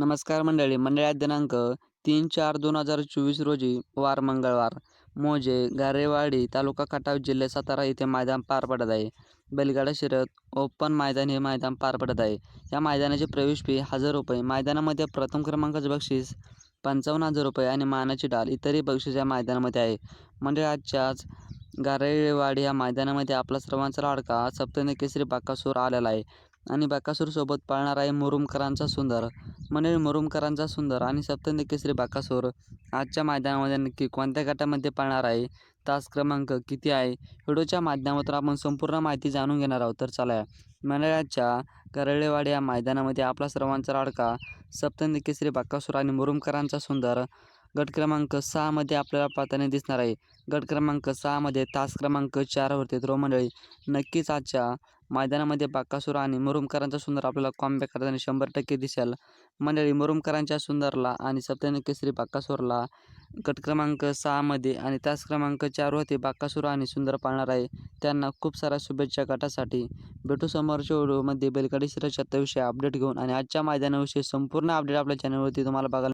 नमस्कार मंडळी. मंडळात दिनांक तीन चार दोन हजार चोवीस रोजी वार मंगळवार. मोजे गारेवाडी तालुका खटाव जिल्हे सातारा येथे मैदान पार पडत आहे. बैलगाडा शिरत ओपन मैदान हे मैदान पार पडत आहे. या मैदानाची प्रवेश फी हजार रुपये. मैदानामध्ये प्रथम क्रमांकाचे बक्षीस पंचावन्न हजार रुपये आणि मानाची डाल इतरही बक्षीस या मैदानामध्ये आहे. मंडळी आजच्याच गारेवाडी या मैदानामध्ये आपला सर्वांचा लाडका सप्तने केसरी बाकासूर आलेला आहे. आणि बाकासूरसोबत पाळणार आहे मुरुमकरांचा सुंदर. मंडळी मुरुमकरांचा सुंदर आणि सप्तनी केसरी बाकासूर. आजच्या मैदानामध्ये नक्की कोणत्या गटामध्ये पाळणार आहे? तास क्रमांक किती आहे? व्हिडिओच्या माध्यमातून आपण संपूर्ण माहिती जाणून घेणार आहोत. तर चला मंडळाच्या करळेवाडी या मैदानामध्ये आपला सर्वांचा लाडका सप्तनी केसरी बाकासूर आणि मुरुमकरांचा सुंदर गट क्रमांक सहामध्ये आपल्याला पाहताना दिसणार आहे. गट क्रमांक सहामध्ये तास क्रमांक चारवरती तर मंडळी. नक्कीच आजच्या मैदानामध्ये बाकासूर आणि मुरुमकरांचा सुंदर आपल्याला कॉम्बॅक करताना शंभर टक्के दिसेल. मंडळी मुरुमकरांच्या सुंदरला आणि सप्तनकेसरी केसरी बाकासूरला गट क्रमांक सहामध्ये आणि तास क्रमांक चारवरती बाकासूर आणि सुंदर पाळणार आहे. त्यांना खूप साऱ्या शुभेच्छा गटासाठी. भेटू समोरच्या व्हिडिओमध्ये बैलगाडी शर्यत विषयी अपडेट घेऊन आणि आजच्या मैदानाविषयी संपूर्ण अपडेट आपल्या चॅनलवरती तुम्हाला बघायला